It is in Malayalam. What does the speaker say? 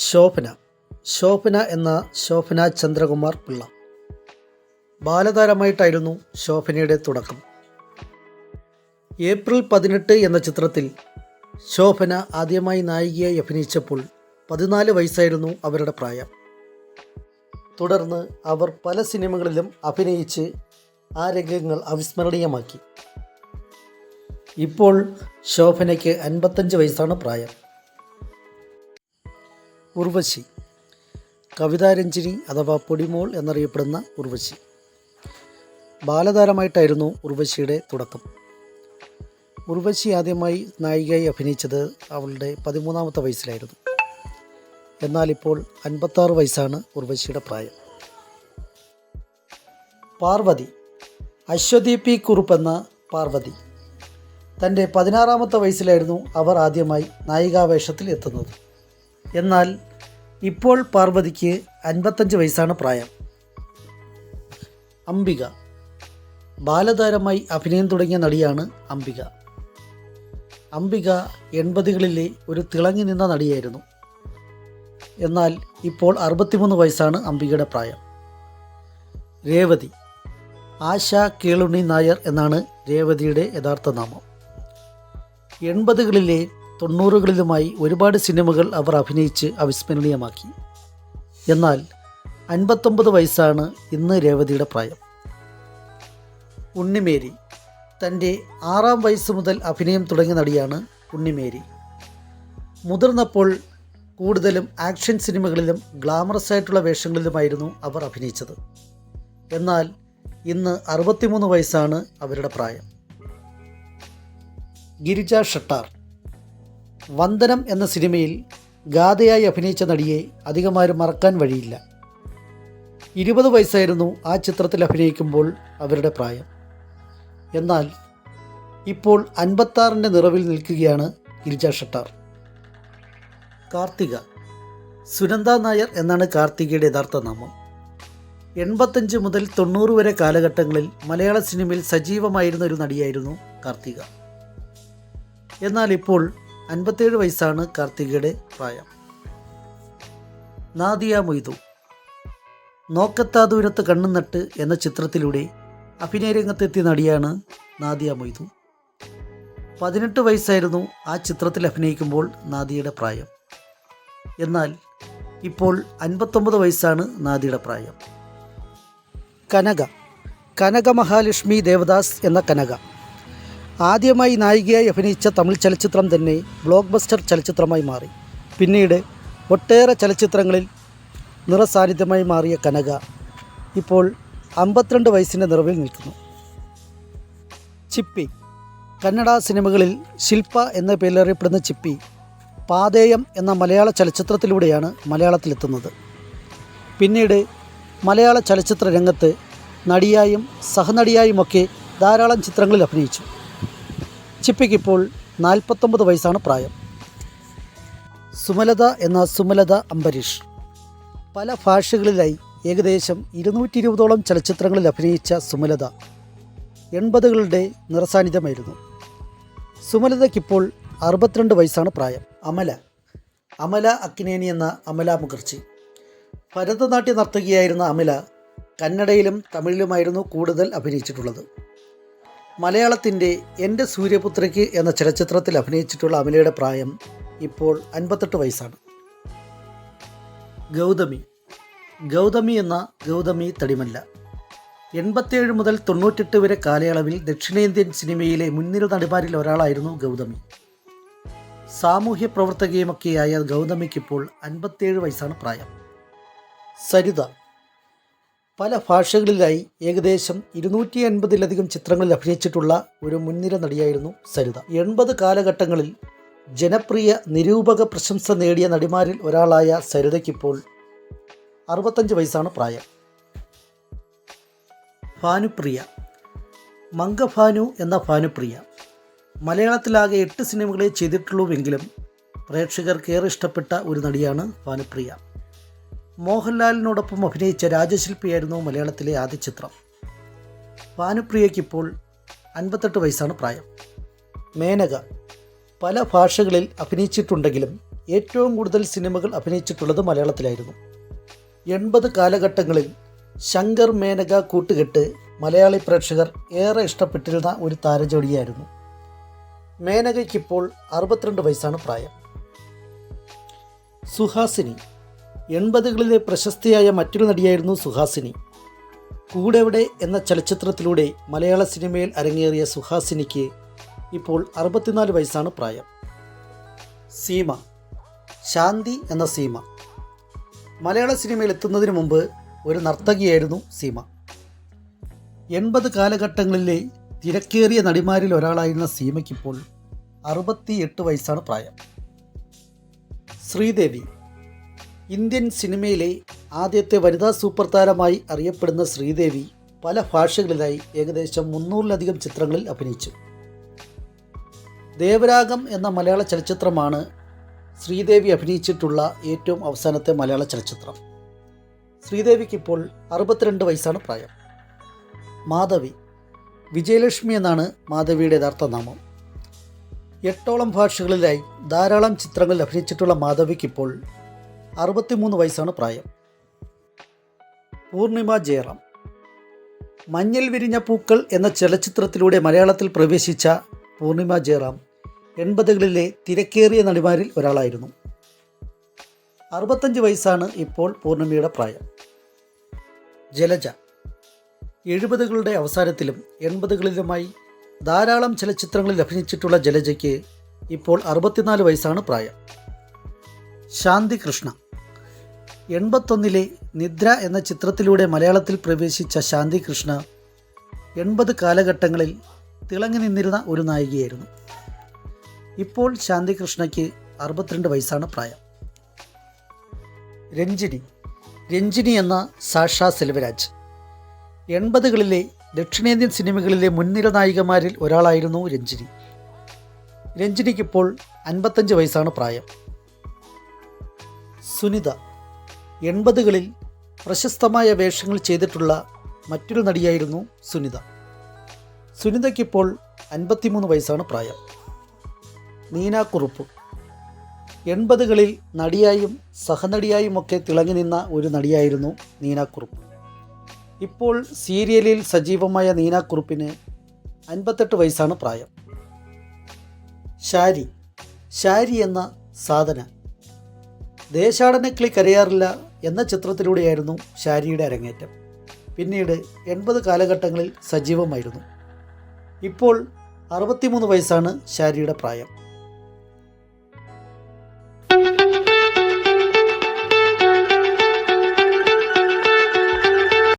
ശോഭന ശോഭന എന്ന ശോഭന ചന്ദ്രകുമാർ പിള്ള. ബാലതാരമായിട്ടായിരുന്നു ശോഭനയുടെ തുടക്കം. ഏപ്രിൽ പതിനെട്ട് എന്ന ചിത്രത്തിൽ ശോഭന ആദ്യമായി നായികയായി അഭിനയിച്ചപ്പോൾ പതിനാല് വയസ്സായിരുന്നു അവരുടെ പ്രായം. തുടർന്ന് അവർ പല സിനിമകളിലും അഭിനയിച്ച് ആ രംഗങ്ങൾ അവിസ്മരണീയമാക്കി. ഇപ്പോൾ ശോഭനയ്ക്ക് അൻപത്തഞ്ച് വയസ്സാണ് പ്രായം. ഉർവശി. കവിതാരഞ്ജിനി അഥവാ പൊടിമോൾ എന്നറിയപ്പെടുന്ന ഉർവശി. ബാലതാരമായിട്ടായിരുന്നു ഉർവശിയുടെ തുടക്കം. ഉർവശി ആദ്യമായി നായികയായി അഭിനയിച്ചത് അവളുടെ പതിമൂന്നാമത്തെ വയസ്സിലായിരുന്നു. എന്നാൽ ഇപ്പോൾ അൻപത്താറ് വയസ്സാണ് ഉർവശിയുടെ പ്രായം. പാർവതി. അശ്വതി പി കുറുപ്പ് എന്ന പാർവതി. തന്റെ പതിനാറാമത്തെ വയസ്സിലായിരുന്നു അവർ ആദ്യമായി നായികാവേഷത്തിൽ എത്തുന്നത്. എന്നാൽ ഇപ്പോൾ പാർവതിക്ക് അൻപത്തഞ്ച് വയസ്സാണ് പ്രായം. അംബിക. ബാലതാരമായി അഭിനയം തുടങ്ങിയ നടിയാണ് അംബിക. അംബിക എൺപതുകളിലെ ഒരു തിളങ്ങി നിന്ന നടിയായിരുന്നു. എന്നാൽ ഇപ്പോൾ അറുപത്തിമൂന്ന് വയസ്സാണ് അംബികയുടെ പ്രായം. രേവതി. ആശ കേളുണി നായർ എന്നാണ് രേവതിയുടെ യഥാർത്ഥ നാമം. എൺപതുകളിലെ തൊണ്ണൂറുകളിലുമായി ഒരുപാട് സിനിമകൾ അവർ അഭിനയിച്ച് അവിസ്മരണീയമാക്കി. എന്നാൽ അൻപത്തൊമ്പത് വയസ്സാണ് ഇന്ന് രേവതിയുടെ പ്രായം. ഉണ്ണിമേരി തന്റെ ആറാം വയസ്സ് മുതൽ അഭിനയം തുടങ്ങിയ നടിയാണ് ഉണ്ണിമേരി. മുതിർന്നപ്പോൾ കൂടുതലും ആക്ഷൻ സിനിമകളിലും ഗ്ലാമറസ് ആയിട്ടുള്ള വേഷങ്ങളിലുമായിരുന്നു അവർ അഭിനയിച്ചത്. എന്നാൽ ഇന്ന് അറുപത്തിമൂന്ന് വയസ്സാണ് അവരുടെ പ്രായം. ഗിരിജ ഷട്ടാർ വന്ദനം എന്ന സിനിമയിൽ ഗാഥയായി അഭിനയിച്ച നടിയെ അധികമാരും മറക്കാൻ വഴിയില്ല. ഇരുപത് വയസ്സായിരുന്നു ആ ചിത്രത്തിൽ അഭിനയിക്കുമ്പോൾ അവരുടെ പ്രായം. എന്നാൽ ഇപ്പോൾ അൻപത്താറിന്റെ നിറവിൽ നിൽക്കുകയാണ് ഗിരിജ ഷട്ടാർ. കാർത്തിക. സുനന്ദ നായർ എന്നാണ് കാർത്തികയുടെ യഥാർത്ഥ നാമം. എൺപത്തഞ്ച് മുതൽ തൊണ്ണൂറ് വരെ കാലഘട്ടങ്ങളിൽ മലയാള സിനിമയിൽ സജീവമായിരുന്ന ഒരു നടിയായിരുന്നു കാർത്തിക. എന്നാൽ ഇപ്പോൾ അൻപത്തേഴ് വയസ്സാണ് കാർത്തികയുടെ പ്രായം. നാദിയ മൊയ്തു. നോക്കത്താ ദൂരത്ത് കണ്ണും നട്ട് എന്ന ചിത്രത്തിലൂടെ അഭിനയ രംഗത്തെത്തിയ നടിയാണ് നാദിയ മൊയ്തു. പതിനെട്ട് വയസ്സായിരുന്നു ആ ചിത്രത്തിൽ അഭിനയിക്കുമ്പോൾ നാദിയുടെ പ്രായം. എന്നാൽ ഇപ്പോൾ അൻപത്തൊമ്പത് വയസ്സാണ് നാദിയുടെ പ്രായം. കനക. കനക മഹാലക്ഷ്മി ദേവദാസ് എന്ന കനക. ആദ്യമായി നായികയായി അഭിനയിച്ച തമിഴ് ചലച്ചിത്രം തന്നെ ബ്ലോക്ക് ബസ്റ്റർ ചലച്ചിത്രമായി മാറി. പിന്നീട് ഒട്ടേറെ ചലച്ചിത്രങ്ങളിൽ നിറസാന്നിധ്യമായി മാറിയ കനക ഇപ്പോൾ അമ്പത്തിരണ്ട് വയസ്സിന്റെ നിറവിൽ നിൽക്കുന്നു. ചിപ്പി. കന്നഡ സിനിമകളിൽ ശില്പ എന്ന പേരിലറിയപ്പെടുന്ന ചിപ്പി പാതേയം എന്ന മലയാള ചലച്ചിത്രത്തിലൂടെയാണ് മലയാളത്തിലെത്തുന്നത്. പിന്നീട് മലയാള ചലച്ചിത്ര രംഗത്ത് നടിയായും സഹനടിയായുമൊക്കെ ധാരാളം ചിത്രങ്ങളിൽ അഭിനയിച്ചു. ചിപ്പിക്കിപ്പോൾ നാൽപ്പത്തൊമ്പത് വയസ്സാണ് പ്രായം. സുമലത എന്ന സുമലത അംബരീഷ്. പല ഭാഷകളിലായി ഏകദേശം ഇരുന്നൂറ്റി ഇരുപതോളം ചലച്ചിത്രങ്ങളിൽ അഭിനയിച്ച സുമലത എൺപതുകളുടെ നിറസാന്നിധ്യമായിരുന്നു. സുമലതയ്ക്കിപ്പോൾ അറുപത്തിരണ്ട് വയസ്സാണ് പ്രായം. അമല അമല അക്കിനേനി എന്ന അമല മുഖർജി. ഭരതനാട്യ നർത്തകിയായിരുന്ന അമല കന്നഡയിലും തമിഴിലുമായിരുന്നു കൂടുതൽ അഭിനയിച്ചിട്ടുള്ളത്. മലയാളത്തിന്റെ എന്റെ സൂര്യപുത്രയ്ക്ക് എന്ന ചലച്ചിത്രത്തിൽ അഭിനയിച്ചിട്ടുള്ള അമലയുടെ പ്രായം ഇപ്പോൾ അൻപത്തെട്ട് വയസ്സാണ്. ഗൗതമി. ഗൗതമി എന്ന ഗൗതമി തടിമല്ല. എൺപത്തിയേഴ് മുതൽ തൊണ്ണൂറ്റെട്ട് വരെ കാലയളവിൽ ദക്ഷിണേന്ത്യൻ സിനിമയിലെ മുൻനിര നടിമാരിൽ ഒരാളായിരുന്നു ഗൗതമി. സാമൂഹ്യ പ്രവർത്തകയുമൊക്കെയായ ഗൗതമിക്കിപ്പോൾ അൻപത്തിയേഴ് വയസ്സാണ് പ്രായം. സരിത. പല ഭാഷകളിലായി ഏകദേശം ഇരുന്നൂറ്റി അൻപതിലധികം ചിത്രങ്ങളിൽ അഭിനയിച്ചിട്ടുള്ള ഒരു മുൻനിര നടിയായിരുന്നു സരിത. എൺപത് കാലഘട്ടങ്ങളിൽ ജനപ്രിയ നിരൂപക പ്രശംസ നേടിയ നടിമാരിൽ ഒരാളായ സരിതയ്ക്കിപ്പോൾ അറുപത്തഞ്ച് വയസ്സാണ് പ്രായം. ഭാനുപ്രിയ. മംഗഭാനു എന്ന ഭാനുപ്രിയ. മലയാളത്തിലാകെ എട്ട് സിനിമകളെ ചെയ്തിട്ടുള്ളൂവെങ്കിലും പ്രേക്ഷകർക്ക് ഏറെ ഇഷ്ടപ്പെട്ട ഒരു നടിയാണ് ഭാനുപ്രിയ. മോഹൻലാലിനോടൊപ്പം അഭിനയിച്ച രാജശില്പിയായിരുന്നു മലയാളത്തിലെ ആദ്യ ചിത്രം. ഭാനുപ്രിയയ്ക്കിപ്പോൾ അൻപത്തെട്ട് വയസ്സാണ് പ്രായം. മേനക പല ഭാഷകളിൽ അഭിനയിച്ചിട്ടുണ്ടെങ്കിലും ഏറ്റവും കൂടുതൽ സിനിമകൾ അഭിനയിച്ചിട്ടുള്ളത് മലയാളത്തിലായിരുന്നു. എൺപത് കാലഘട്ടങ്ങളിൽ ശങ്കർ മേനക കൂട്ടുകെട്ട് മലയാളി പ്രേക്ഷകർ ഏറെ ഇഷ്ടപ്പെട്ടിരുന്ന ഒരു താരജോഡിയായിരുന്നു. മേനകയ്ക്കിപ്പോൾ അറുപത്തിരണ്ട് വയസ്സാണ് പ്രായം. സുഹാസിനി എൺപതുകളിലെ പ്രശസ്തിയായ മറ്റൊരു നടിയായിരുന്നു സുഹാസിനി. കൂടെവിടെ എന്ന ചലച്ചിത്രത്തിലൂടെ മലയാള സിനിമയിൽ അരങ്ങേറിയ സുഹാസിനിക്ക് ഇപ്പോൾ അറുപത്തിനാല് വയസ്സാണ് പ്രായം. സീമ ശാന്തി എന്ന സീമ. മലയാള സിനിമയിൽ എത്തുന്നതിന് മുമ്പ് ഒരു നർത്തകിയായിരുന്നു സീമ. എൺപത് കാലഘട്ടങ്ങളിലെ തിരക്കേറിയ നടിമാരിൽ ഒരാളായിരുന്ന സീമയ്ക്കിപ്പോൾ അറുപത്തിയെട്ട് വയസ്സാണ് പ്രായം. ശ്രീദേവി ഇന്ത്യൻ സിനിമയിലെ ആദ്യത്തെ വനിതാ സൂപ്പർ താരമായി അറിയപ്പെടുന്ന ശ്രീദേവി പല ഭാഷകളിലായി ഏകദേശം മുന്നൂറിലധികം ചിത്രങ്ങളിൽ അഭിനയിച്ചു. ദേവരാഗം എന്ന മലയാള ചലച്ചിത്രമാണ് ശ്രീദേവി അഭിനയിച്ചിട്ടുള്ള ഏറ്റവും അവസാനത്തെ മലയാള ചലച്ചിത്രം. ശ്രീദേവിക്കിപ്പോൾ അറുപത്തിരണ്ട് വയസ്സാണ് പ്രായം. മാധവി വിജയലക്ഷ്മി എന്നാണ് മാധവിയുടെ യഥാർത്ഥ നാമം. എട്ടോളം ഭാഷകളിലായി ധാരാളം ചിത്രങ്ങളിൽ അഭിനയിച്ചിട്ടുള്ള മാധവിക്കിപ്പോൾ അറുപത്തിമൂന്ന് വയസ്സാണ് പ്രായം. പൂർണിമ ജയറാം. മഞ്ഞൽ വിരിഞ്ഞ പൂക്കൾ എന്ന ചലച്ചിത്രത്തിലൂടെ മലയാളത്തിൽ പ്രവേശിച്ച പൂർണിമ ജയറാം എൺപതുകളിലെ തിരക്കേറിയ നടിമാരിൽ ഒരാളായിരുന്നു. അറുപത്തഞ്ച് വയസ്സാണ് ഇപ്പോൾ പൂർണിമയുടെ പ്രായം. ജലജ. എഴുപതുകളുടെ അവസാനത്തിലും എൺപതുകളിലുമായി ധാരാളം ചലച്ചിത്രങ്ങളിൽ അഭിനയിച്ചിട്ടുള്ള ജലജയ്ക്ക് ഇപ്പോൾ അറുപത്തിനാല് വയസ്സാണ് പ്രായം. ശാന്തി കൃഷ്ണ എൺപത്തൊന്നിലെ നിദ്ര എന്ന ചിത്രത്തിലൂടെ മലയാളത്തിൽ പ്രവേശിച്ച ശാന്തി കൃഷ്ണ എൺപത് കാലഘട്ടങ്ങളിൽ തിളങ്ങി നിന്നിരുന്ന ഒരു നായികയായിരുന്നു. ഇപ്പോൾ ശാന്തി കൃഷ്ണയ്ക്ക് അറുപത്തിരണ്ട് വയസ്സാണ് പ്രായം. രഞ്ജിനി. രഞ്ജിനി എന്ന സാഷ സെൽവരാജ്. എൺപതുകളിലെ ദക്ഷിണേന്ത്യൻ സിനിമകളിലെ മുൻനിര നായികമാരിൽ ഒരാളായിരുന്നു രഞ്ജിനി. രഞ്ജിനിക്കിപ്പോൾ അൻപത്തഞ്ച് വയസ്സാണ് പ്രായം. സുനിത. എൺപതുകളിൽ പ്രശസ്തമായ വേഷങ്ങൾ ചെയ്തിട്ടുള്ള മറ്റൊരു നടിയായിരുന്നു സുനിത. സുനിതയ്ക്കിപ്പോൾ അൻപത്തിമൂന്ന് വയസ്സാണ് പ്രായം. നീന കുറുപ്പ്. എൺപതുകളിൽ നടിയായും സഹനടിയായും ഒക്കെ തിളങ്ങി നിന്ന ഒരു നടിയായിരുന്നു നീന കുറുപ്പ്. ഇപ്പോൾ സീരിയലിൽ സജീവമായ നീന കുറുപ്പിന് അൻപത്തെട്ട് വയസ്സാണ് പ്രായം. ശാരി. ശാരി എന്ന സാധന. ദേശാടനക്കിളി കരയാറില്ല എന്ന ചിത്രത്തിലൂടെയായിരുന്നു ഷാരിയുടെ അരങ്ങേറ്റം. പിന്നീട് എൺപത് കാലഘട്ടങ്ങളിൽ സജീവമായിരുന്നു. ഇപ്പോൾ അറുപത്തിമൂന്ന് വയസ്സാണ് ഷാരിയുടെ പ്രായം.